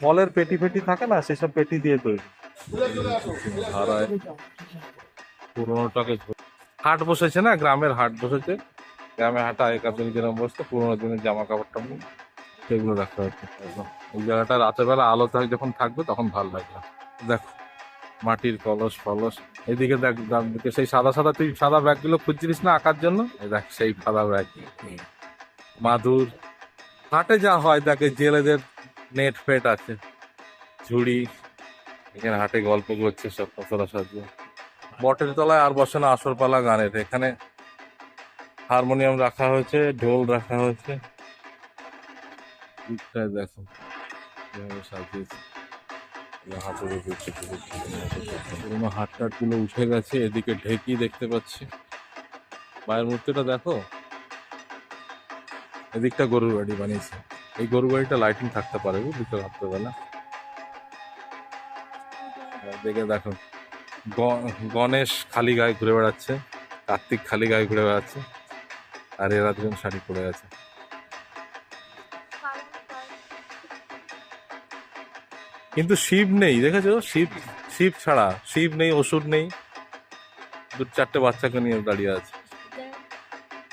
ফলের পেটি ফেটি থাকে না সেসব পেটি দিয়ে তৈরি। পুরোনোটাকে হাট বসেছে না গ্রামের হাট বসেছে। গ্রামে হাট আগেকার দিনে যেরকম বসতো পুরোনো দিনের জামা কাপড় টাপড় সেগুলো রাখা হচ্ছে একদম। ওই জায়গাটা রাতের বেলা আলো থাক যখন থাকবে তখন ভালো লাগবে। দেখো মাটির কলস ফলস। এদিকে দেখ ডান দিকে সেই সাদা সাদা তুই সাদা ব্যাগগুলো খুঁজছিলিস না আঁকার জন্য? এই দেখ সেই সাদা ব্যাগ। মাদুর হাটে যা হয় দেখে জেলেদের নেট ফেট আছে। ঝুড়ি এখানে হাটে গল্প করছে সব সাহায্য। বটের তলায় আর বসে না আসরপালা গানের এখানে হারমোনিয়াম রাখা হয়েছে ঢোল রাখা হয়েছে। দেখো সাজিয়েছে। পুরোনো হাট উঠে গেছে এদিকে ঢেকি দেখতে পাচ্ছি। মায়ের মূর্তিটা দেখো এদিকটা গরুর বাড়ি বানিয়েছে। এই গরুর বাড়িটা লাইটিং থাকতে পারে বুঝলি তো রাত্রেবেলা। দেখে দেখো গণেশ খালি গায়ে ঘুরে বেড়াচ্ছে, কার্তিক খালি গায়ে ঘুরে বেড়াচ্ছে, আর এরা দুজন শাড়ি পরে আছে। কিন্তু শিব নেই, দেখেছ? শিব শিব ছাড়া, শিব নেই, অসুর নেই। দু চারটে বাচ্চাকে নিয়ে দাঁড়িয়ে আছে।